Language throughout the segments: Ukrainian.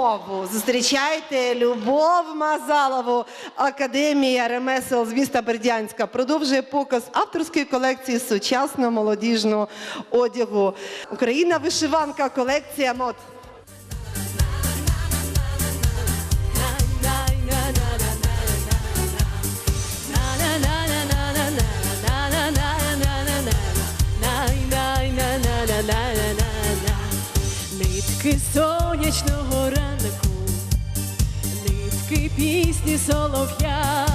знову зустрічайте Любов Мазалову. Академія ремесел з міста Бердянська продовжує показ авторської колекції сучасного молодіжного одягу. Україна вишиванка, колекція мод. Нитки сонячного ранку, пісні солов'я,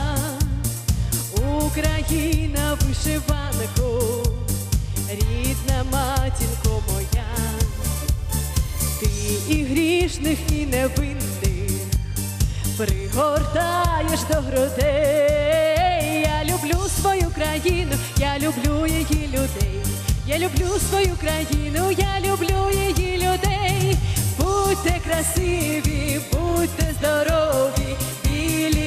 Україна вишиванку, рідна матінко моя, ти і грішних, і невинних пригортаєш до грудей. Я люблю свою країну, я люблю її людей. Я люблю свою країну, я люблю її людей. Будьте красиві, будьте здорові,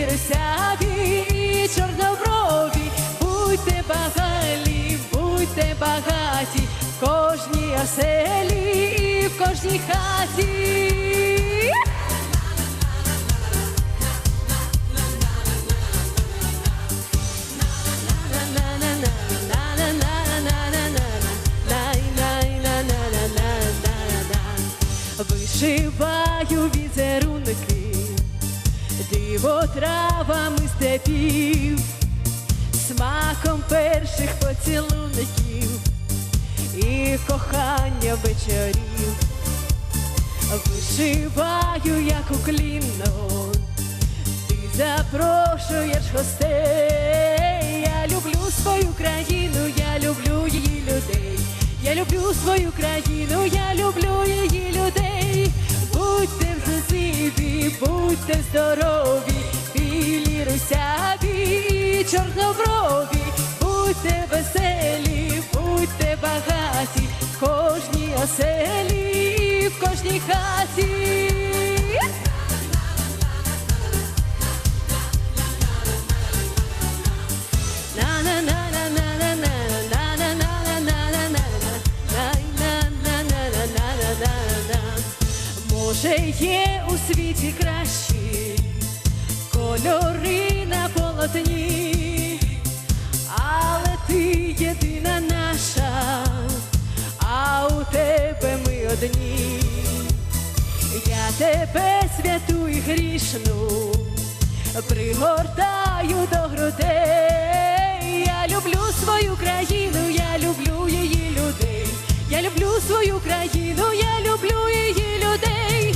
білі русяві і чорноброві, будьте багалі, будьте багаті в кожній оселі і в кожній хаті. Вишиваю диво травами степів, смаком перших поцілунків і кохання вечорів. Вишиваю, як уклінно, ти запрошуєш гостей. Я люблю свою країну, я люблю її людей. Я люблю свою країну, я люблю її людей. Будьте здорові, білі русяві і чорноброві, будьте веселі, будьте багаті в кожній оселі в кожній хаті. Є у світі кращі кольори на полотні, але ти єдина наша, а у тебе ми одні. Я тебе святу і грішну пригортаю до грудей. Я люблю свою країну, я люблю її людей. Я люблю свою країну, я люблю її людей.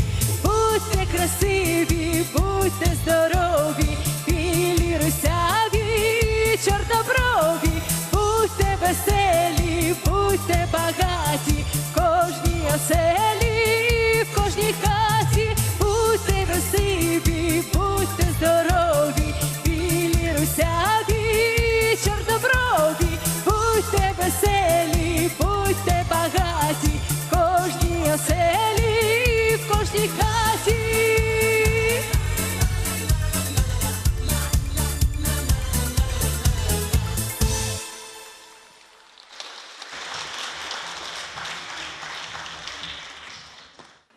Будьте красиві, будьте здорові, білі русяві, чорноброві, будьте веселі, будьте багаті в кожній оселі, в кожній хаті, будьте красиві, будьте здорові, білі русяві, чорноброві, будьте веселі, будьте багаті в кожній оселі, в кожній хаті.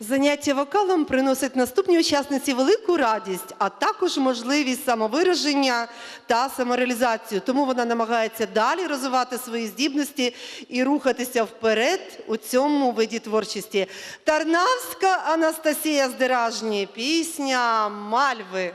Заняття вокалом приносить наступній учасниці велику радість, а також можливість самовираження та самореалізацію. Тому вона намагається далі розвивати свої здібності і рухатися вперед у цьому виді творчості. Тарнавська Анастасія Здеражні, пісня Мальви.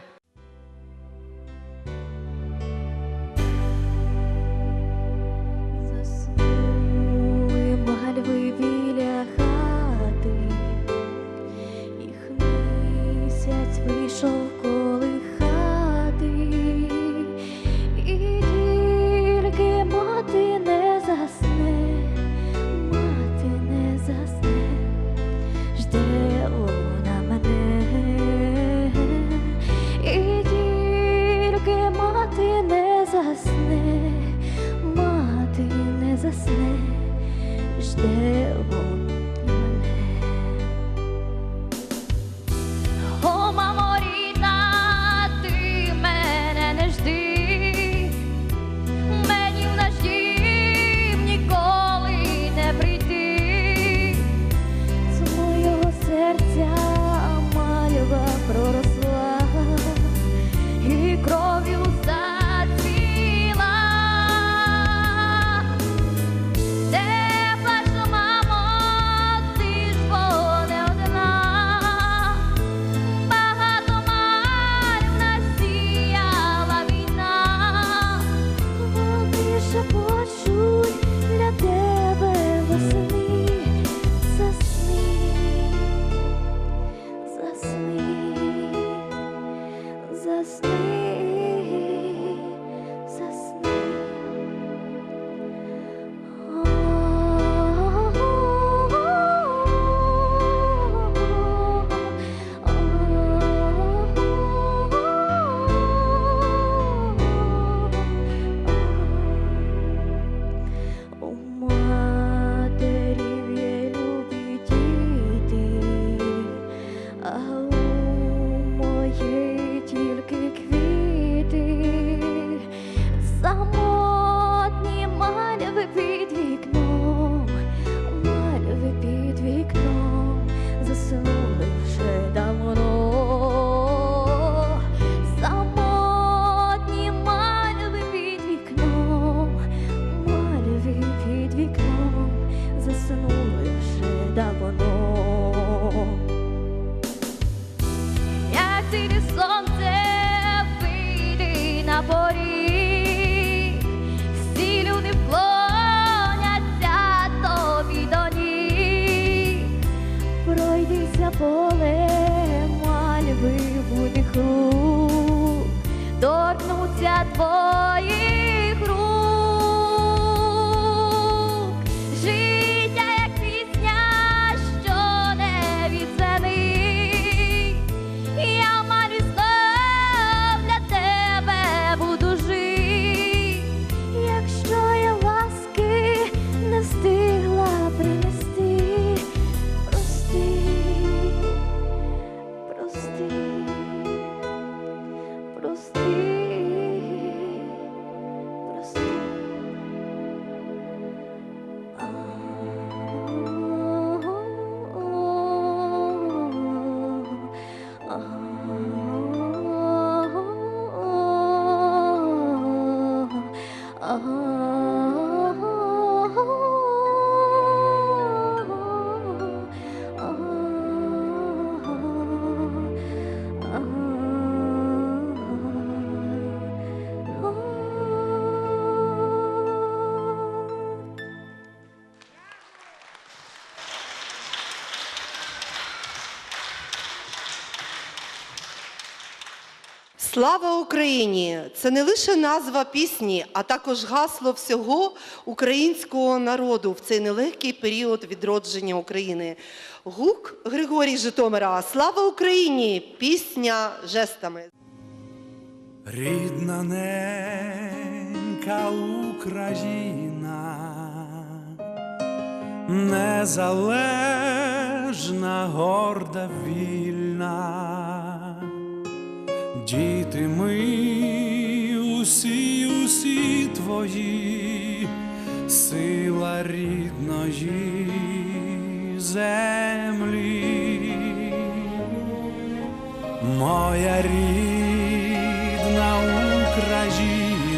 торкнуться твоїх рук, життя, як пісня, що не від. Я малю знов для тебе буду жити, якщо я ласки не встигла принести, прости, прости. Uh-huh. Слава Україні! Це не лише назва пісні, а також гасло всього українського народу в цей нелегкий період відродження України. Гук Григорій Житомира. Слава Україні! Пісня жестами. Рідна ненька Україна, незалежна, горда, вільна, діти ми усі, усі твої, сила рідної землі. Моя рідна Україна,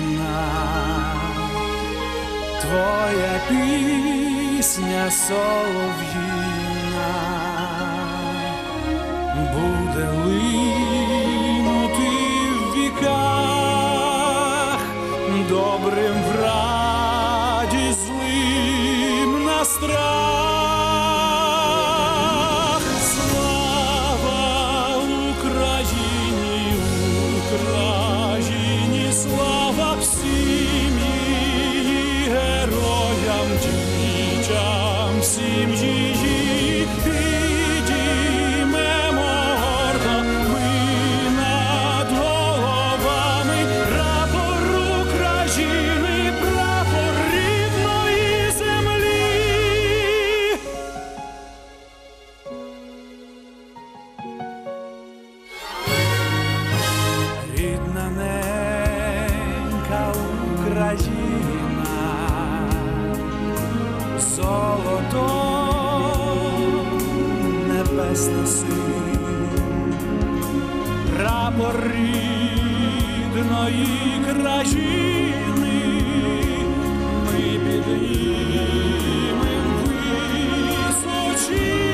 твоя пісня солов'їна буде линути Glory неси прапор рідної країни, ми піднімем височі.